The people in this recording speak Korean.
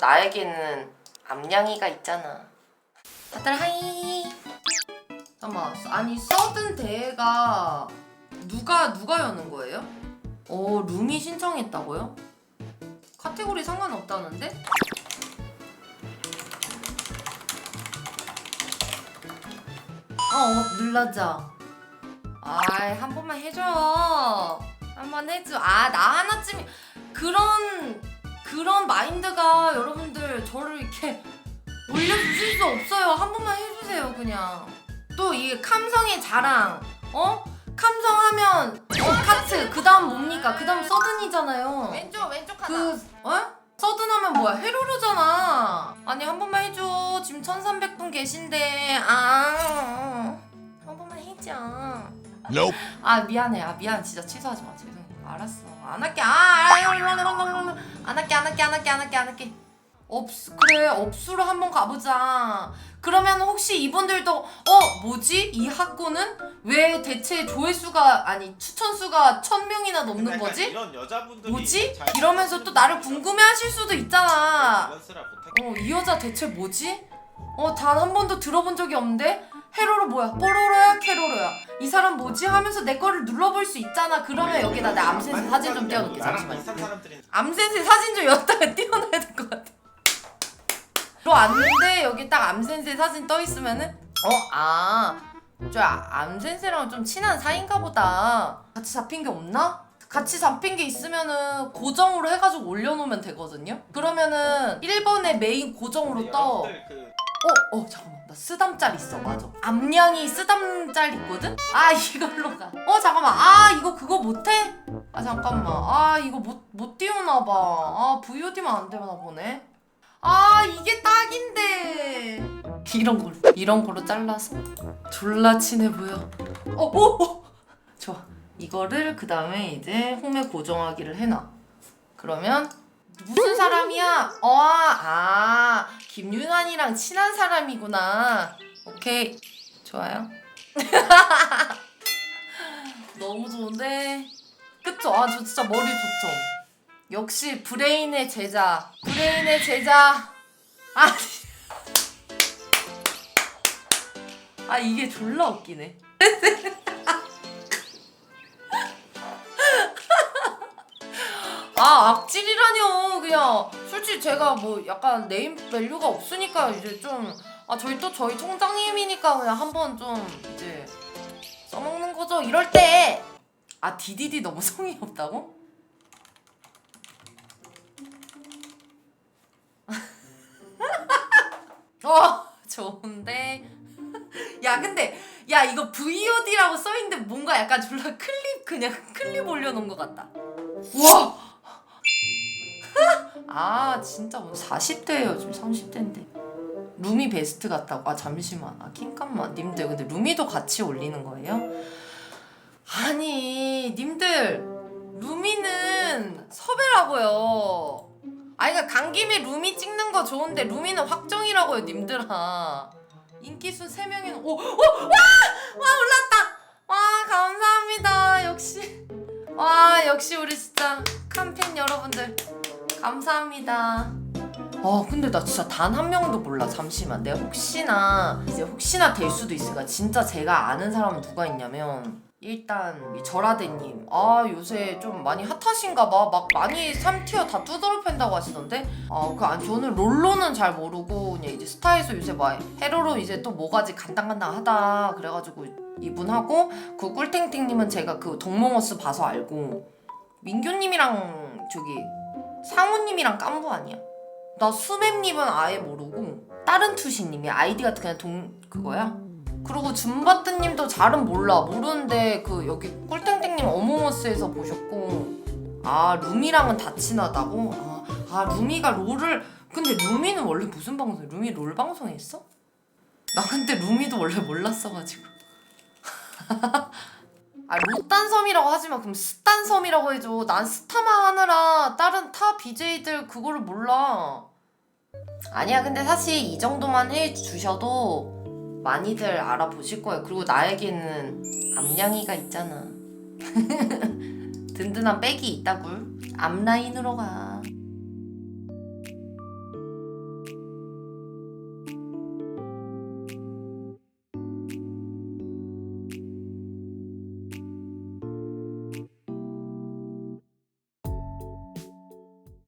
나에게는 암냥이가 있잖아. 다들 하이. 잠깐만 아니 서든 대회가 누가 누가 여는 거예요? 어 룸이 신청했다고요? 카테고리 상관없다는데? 어, 어 눌러줘. 아이 한 번만 해줘. 한 번 해줘. 아 나 하나쯤 그런 그런 마인드가 여러분들 저를 이렇게 올려주실 수 없어요. 한 번만 해주세요 그냥. 또 이 감성의 자랑. 어? 감성하면 어 카트 그 다음 뭡니까? 그 다음 서든이잖아요. 왼쪽 왼쪽 하나. 그 어? 서든하면 뭐야? 헤로로잖아. 아니 한 번만 해줘. 지금 1,300분 계신데 아. 한 번만 해줘. Nope. 아 미안해. 아 미안. 진짜 취소하지 마. 죄송해. 알았어. 안 할게. 아, 아, 아, 아, 아, 아, 아, 안 할게. 안 할게. 안 할게. 안 할게. 안 할게. 업수 그래 업수로 한번 가보자. 그러면 혹시 이분들도 어 뭐지 이 학고는 왜 대체 조회수가 아니 추천수가 천 명이나 넘는 거지? 이런 여자분들이 뭐지? 잘 이러면서 또 나를 궁금해하실 수도 있잖아. 밸런스라 못할 어이 여자 대체 뭐지? 어 단 한 번도 들어본 적이 없는데 헤로로 뭐야? 뽀로로야 캐로로야? 이 사람 뭐지? 하면서 내 거를 눌러볼 수 있잖아. 그러면 여기다 내 암센스 사진 좀 띄워놓게 잠시만. 비슷한 사람들이 암센스 사진 좀 여기다가 띄워놔야 될 것 같아. 들어왔는데 여기 딱 암센스 사진 떠 있으면은 어 아. 저 암센스랑 좀 친한 사이인가 보다. 같이 잡힌 게 없나? 같이 잡힌 게 있으면은 고정으로 해가지고 올려놓으면 되거든요. 그러면은 1번에 메인 고정으로 떠. 여러분들 그 어, 어, 잠깐만. 나 쓰담짤 있어, 맞아. 암냥이 쓰담짤 있거든? 아, 이걸로 가. 어, 잠깐만. 아, 이거 그거 못해? 아, 잠깐만. 아, 이거 못, 못 띄우나 봐. 아, VOD만 안 되나 보네. 아, 이게 딱인데. 이런 걸로, 이런 걸로 잘라서. 졸라 친해 보여. 어, 어, 어. 좋아. 이거를 그 다음에 이제 홈에 고정하기를 해놔. 그러면 무슨 사람이야? 어, 아, 김윤환이랑 친한 사람이구나. 오케이, 좋아요. 너무 좋은데? 그쵸? 아, 저 진짜 머리 좋죠? 역시 브레인의 제자. 브레인의 제자. 아, 아 이게 졸라 웃기네. 아 악질이라뇨 그냥 솔직히 제가 뭐 약간 네임 밸류가 없으니까 이제 좀 아 저희 또 저희 총장님이니까 그냥 한번 좀 이제 써먹는 거죠. 이럴 때아 디디디 너무 성의 없다고? 어 좋은데? 야 근데 야 이거 VOD라고 써있는데 뭔가 약간 졸라 클립 그냥 클립 올려놓은 것 같다. 우와 아 진짜 뭐 40대예요 지금 30대인데 루미 베스트 같다고 아 잠시만 아 킹깐만 님들 근데 루미도 같이 올리는 거예요? 아니 님들 루미는 섭외라고요 아니 그러니까 간 김에 루미 찍는 거 좋은데 루미는 확정이라고요 님들아 인기순 3명이는 오! 오! 와! 와 올랐다! 와 감사합니다 역시 와 역시 우리 진짜 칸팬 여러분들 감사합니다. 아 근데 나 진짜 단 한 명도 몰라. 잠시만. 내가 혹시나 이제 혹시나 될 수도 있으니까 진짜 제가 아는 사람은 누가 있냐면 일단 이 절하대님 아 요새 좀 많이 핫하신가 봐 막 많이 3티어 다 두드러 팬다고 하시던데 아그 저는 롤로는 잘 모르고 그냥 이제 스타에서 요새 막 헤로로 이제 또 뭐가지 간당간당하다 그래가지고 이분하고 그 꿀탱탱님은 제가 그 동몽어스 봐서 알고 민규님이랑 저기 상우님이랑 깐부 아니야? 나 수맵님은 아예 모르고 다른 투시님이 아이디가 그냥 동 그거야? 그리고 줌바트님도 잘은 몰라 모르는데 그 여기 꿀땡땡님 어몽어스에서 보셨고 아 루미랑은 다 친하다고? 아, 아 루미가 롤을 근데 루미는 원래 무슨 방송 루미 롤 방송했어? 나 근데 루미도 원래 몰랐어가지고 아 롯단섬이라고 하지마 그럼 스탄 섬이라고 해줘. 난 스타만 하느라 다른 타 BJ들 그거를 몰라. 아니야 근데 사실 이 정도만 해주셔도 많이들 알아보실 거예요. 그리고 나에게는 암냥이가 있잖아. 든든한 백이 있다굴. 앞라인으로 가